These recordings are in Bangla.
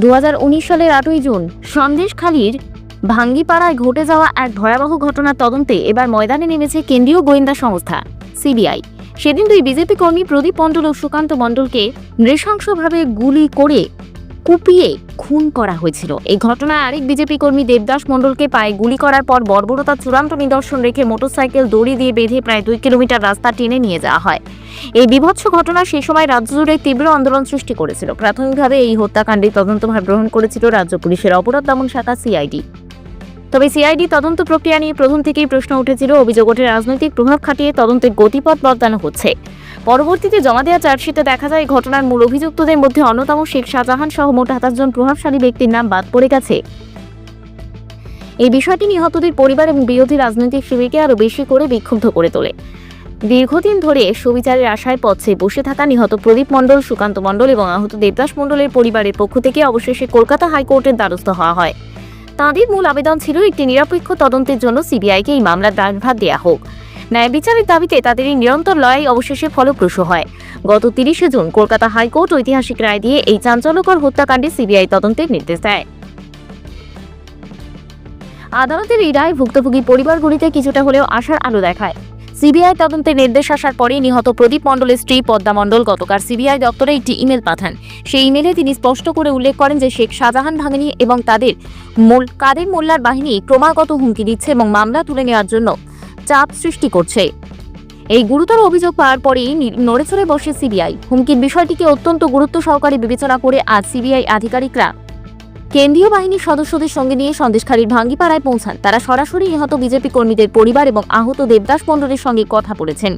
দু হাজার উনিশ সালের আটই জুন, সন্দেশখালীর ভাঙ্গিপাড়ায় ঘটে যাওয়া এক ভয়াবহ ঘটনার তদন্তে এবার ময়দানে নেমেছে কেন্দ্রীয় গোয়েন্দা সংস্থা, সিবিআই। সেদিন দুই বিজেপি কর্মী প্রদীপ মণ্ডল ও সুকান্ত মণ্ডলকে নৃশংসভাবে গুলি করে কুপিয়ে খুন করা হয়েছিল। এই ঘটনায় আরেক বিজেপি কর্মী দেবদাস মণ্ডলকে পায়ে গুলি করার পর বর্বরতার চূড়ান্ত নিদর্শন রেখে মোটরসাইকেল দড়ি দিয়ে বেঁধে প্রায় দুই কিলোমিটার রাস্তা টেনে নিয়ে যাওয়া হয়। এই বিভৎস ঘটনা সেই সময় রাজ্য জুড়ে তীব্র আন্দোলন সৃষ্টি করেছিল। প্রাথমিকভাবে এই হত্যাকাণ্ডের তদন্তভার গ্রহণ করেছিল রাজ্য পুলিশের অপরাধ দমন শাখা সিআইডি। তবে সিআইডি তদন্ত প্রক্রিয়া নিয়ে প্রথম থেকেই প্রশ্ন উঠেছিল, অভিযোগ ওঠে রাজনৈতিক প্রভাব খাটিয়ে তদন্তের গতিপথ বদলানো হচ্ছে। পরবর্তীতে জমা দেওয়া চার্জশিটে দেখা যায়, ঘটনার মূল অভিযুক্তদের মধ্যে অন্যতম শেখ শাহজাহান সহ মোট সাতাশ জন প্রভাবশালী ব্যক্তির নাম বাদ পড়ে গেছে। এই বিষয়টি নিহতদের পরিবার এবং বিরোধী রাজনৈতিক শিবিরকে আরও বেশি করে বিক্ষুব্ধ করে তোলে। দীর্ঘদিন ধরে সুবিচারের আশায় পথে বসে থাকা নিহত প্রদীপ মণ্ডল, সুকান্ত মণ্ডল এবং আহত দেবদাস মণ্ডলের পরিবারের পক্ষ থেকে অবশেষে কলকাতা হাইকোর্টের দ্বারস্থ হওয়া হয়। তাঁদের মূল আবেদন ছিল একটি নিরপেক্ষ তদন্তের জন্য সিবিআইকে এই মামলার দায়ভার দেওয়া হোক। ন্যায় বিচারের দাবিতে তাদের এই নিরন্তর লড়াই অবশেষে ফলপ্রসূ হয়। গত তিরিশে জুন কলকাতা হাইকোর্ট ঐতিহাসিক রায় দিয়ে এই চাঞ্চল্যকর হত্যাকাণ্ডে সিবিআই তদন্তের নির্দেশ দেয়। আদালতের এই রায় ভুক্তভোগী পরিবারগুলিতে কিছুটা হলেও আশার আলো দেখায়। সিবিআই তদন্তের নির্দেশ আসার পরেই নিহত প্রদীপ মণ্ডলের স্ত্রী পদ্মা মণ্ডল গতকাল সিবিআই দপ্তরে একটি ইমেল পাঠান। সেই ইমেলে তিনি স্পষ্ট করে উল্লেখ করেন যে শেখ শাহজাহান ভাঙিনী এবং তাদের মোল কাদের মোল্লার বাহিনী ক্রমাগত হুমকি দিচ্ছে এবং মামলা তুলে নেওয়ার জন্য চাপ সৃষ্টি করছে। এই গুরুতর অভিযোগ পাওয়ার পরেই নড়েচড়ে বসে সিবিআই। হুমকির বিষয়টিকে অত্যন্ত গুরুত্ব সহকারে বিবেচনা করে আজ সিবিআই আধিকারিকরা কেন্দ্রীয় বাহিনীর সদস্যদের সঙ্গে নিয়ে সন্দেশখালীর ভাঙ্গিপাড়ায় পৌঁছান। তারা সরাসরি নিহত বিজেপি কর্মীদের পরিবার এবং আহত দেবদাস মণ্ডলের সঙ্গে কথা বলেছেন।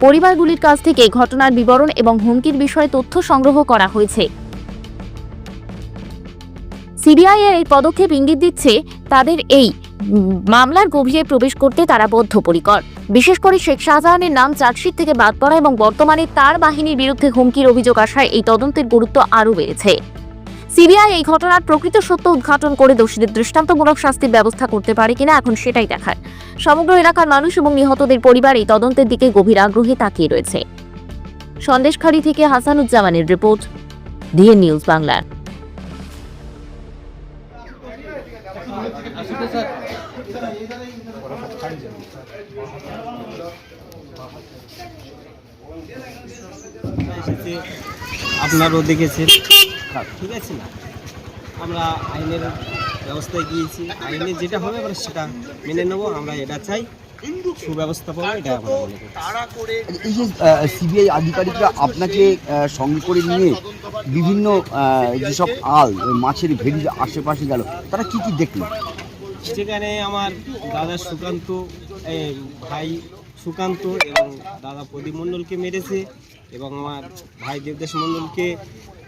পরিবারগুলির কাছ থেকে ঘটনার বিবরণ এবং হুমকির বিষয়ে তথ্য সংগ্রহ করা হয়েছে। সিবিআই এর এই পদক্ষেপ ইঙ্গিত দিচ্ছে তাদের এই মামলার গভীরে প্রবেশ করতে তারা বদ্ধপরিকর। বিশেষ করে শেখ শাহজাহানের নাম চার্জশিট থেকে বাদ পড়া এবং বর্তমানে তার বাহিনীর বিরুদ্ধে হুমকির অভিযোগ আসায় এই তদন্তের গুরুত্ব আরও বেড়েছে। সিবিআই এই ঘটনার প্রকৃত সত্য উদ্ঘাটন করে দোষীদের দৃষ্টান্তমূলক শাস্তির ব্যবস্থা করতে পারে কিনা এখন সেটাই দেখার। সমগ্র এলাকার মানুষ এবং নিহতদের পরিবার এই তদন্তের দিকে গভীর আগ্রহে তাকিয়ে রয়েছে। সন্দেশখালী থেকে হাসানুজ্জামানের রিপোর্ট, ডিএন নিউজ বাংলা। আপনারও দেখেছেন? ঠিক আছে না। আমরা আইনের ব্যবস্থায় গিয়েছি। আইনে যেটা হবে আমরা সেটা মেনে নেব, আমরা এটা চাই। এই যে সিবিআই আধিকারিকরা আপনাকে সঙ্গে করে নিয়ে বিভিন্ন যেসব আল, মাছের ভেড়ির আশেপাশে গেল, তারা কি কি দেখল? সেখানে আমার দাদা সুকান্ত ভাই সুকান্ত এবং দাদা প্রদীপ মণ্ডলকে মেরেছে এবং আমার ভাই দেবদাস মণ্ডলকে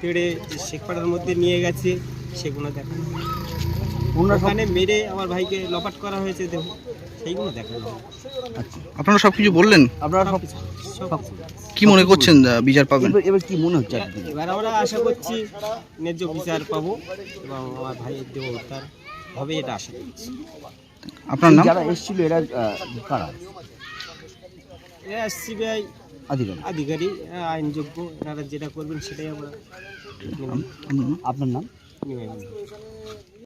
তেড়ে শেখপাড়ার মধ্যে নিয়ে গেছে সেগুলো দেখা ওনারা ওখানে মেরে আমার ভাইকে লপাট করা হয়েছে দেখো সেইগুলো দেখানো আচ্ছা আপনারা সবকিছু বললেন? আপনারা সব কি মনে করছেন বিচার পাবেন? এবার এবার কি মনে হচ্ছে এবার আমরা আশা করছি ন্যায্য বিচার পাবো এবং আমার ভাইয়ের দেহ উদ্ধার হবে এটা আশা করছি আপনার নাম? যারা এসেছিল এরা কারা? এরা সিবিআই আধিকারিক। আধিকারিক আইনযোগ্য এনারা যেটা করবেন সেটাই আমরা আপনার নাম?